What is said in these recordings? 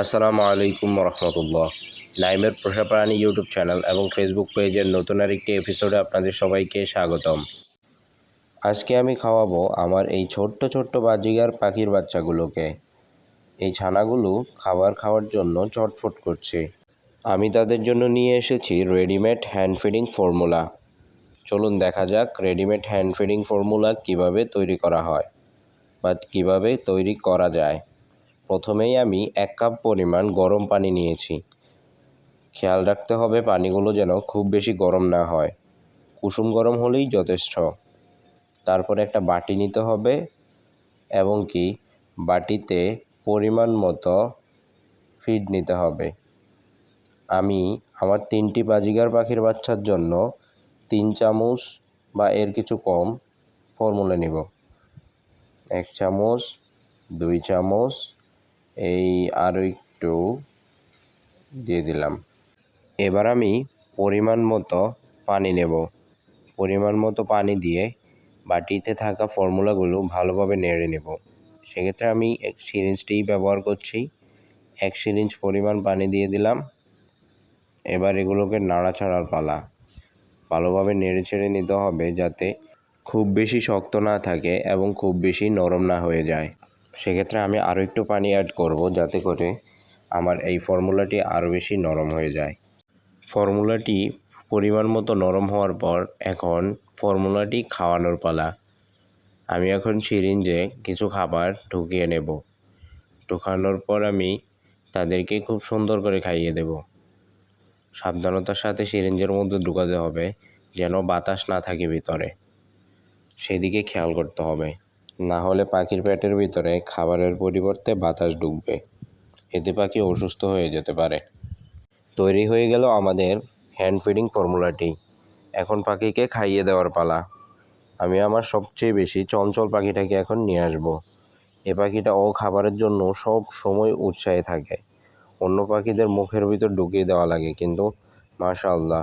আসসালামু আলাইকুম রহমতুল্লাহ নাইমের পোষা প্রাণী ইউটিউব চ্যানেল এবং ফেসবুক পেজের নতুন আরেকটি এপিসোডে আপনাদের সবাইকে স্বাগতম। আজকে আমি খাওয়াবো আমার এই ছোট্ট ছোট্ট বাজিগার পাখির বাচ্চাগুলোকে। এই ছানাগুলো খাবার খাওয়ার জন্য চটফট করছে। আমি তাদের জন্য নিয়ে এসেছি রেডিমেড হ্যান্ড ফিডিং ফর্মুলা। চলুন দেখা যাক রেডিমেড হ্যান্ড ফিডিং ফর্মুলা কীভাবে তৈরি করা হয় বা কীভাবে তৈরি করা যায়। প্রথমেই আমি এক কাপ পরিমাণ গরম পানি নিয়েছি। খেয়াল রাখতে হবে পানিগুলো যেন খুব বেশি গরম না হয়। কুসুম গরম হলেই যথেষ্ট। তারপরে একটা বাটি নিতে হবে এবং কি বাটিতে পরিমাণ মতো ফিড নিতে হবে। আমি আমার তিনটি বাজিগার পাখির বাচ্চার জন্য তিন চামচ বা এর কিছু কম ফর্মুলা নিব। এক চামচ, দুই চামচ এই আরও একটু দিয়ে দিলাম। এবার আমি পরিমাণ মতো পানি নেব। পরিমাণ মতো পানি দিয়ে বাটিতে থাকা ফর্মুলাগুলো ভালোভাবে নেড়ে নেব। সেক্ষেত্রে আমি এক সিরিঞ্জটিই ব্যবহার করছি। এক সিরিঞ্জ পরিমাণ পানি দিয়ে দিলাম। এবার এগুলোকে নাড়াচাড়ার পালা। ভালোভাবে নেড়ে ছেড়ে নিতে হবে যাতে খুব বেশি শক্ত না থাকে এবং খুব বেশি নরম না হয়ে যায়। সেক্ষেত্রে আমি আরও একটু পানি অ্যাড করব যাতে করে আমার এই ফর্মুলাটি আরও বেশি নরম হয়ে যায়। ফর্মুলাটি পরিমাণ মতো নরম হওয়ার পর এখন ফর্মুলাটি খাওয়ানোর পালা। আমি এখন সিরিঞ্জে কিছু খাবার ঢুকিয়ে নেব। ঢুকানোর পর আমি তাদেরকে খুব সুন্দর করে খাইয়ে দেব। সাবধানতার সাথে সিরিঞ্জের মধ্যে ঢুকাতে হবে, যেন বাতাস না থাকে ভিতরে। সেদিকে খেয়াল করতে হবে। না হলে পাখির পেটের ভিতরে খাবারের পরিবর্তে বাতাস ঢুকবে। এতে পাখি অসুস্থ হয়ে যেতে পারে। তৈরি হয়ে গেল আমাদের হ্যান্ড ফিডিং ফর্মুলাটি এখন পাখিকে খাইয়ে দেওয়ার পালা। আমি আমার সবচেয়ে বেশি চঞ্চল পাখিটাকে এখন নিয়ে আসব। এ পাখিটা ও খাবারের জন্য সব সময় উৎসাহে থাকে। অন্য পাখিদের মুখের ভিতর ঢুকিয়ে দেওয়া লাগে, কিন্তু মাশাআল্লাহ,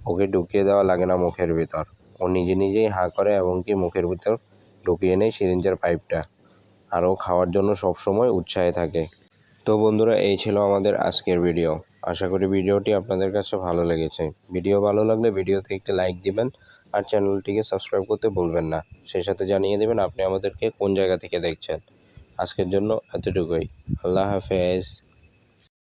ওকে ঢুকিয়ে দেওয়া লাগে না মুখের ভিতর। ও নিজে নিজেই হাঁ করে এবং কি মুখের ভিতর ঢুকিয়ে নেয় সিরিঞ্জের পাইপটা। আর ও খাওয়ার জন্য সব সময় উৎসাহে থাকে। তো বন্ধুরা, এই ছিল আমাদের আজকের ভিডিও। আশা করি ভিডিওটি আপনাদের কাছে ভালো লেগেছে। ভিডিও ভালো লাগলে ভিডিওতে একটি লাইক দিবেন আর চ্যানেলটিকে সাবস্ক্রাইব করতে ভুলবেন না। সেই সাথে জানিয়ে দেবেন আপনি আমাদেরকে কোন জায়গা থেকে দেখছেন। আজকের জন্য এতটুকুই। আল্লাহ হাফেজ।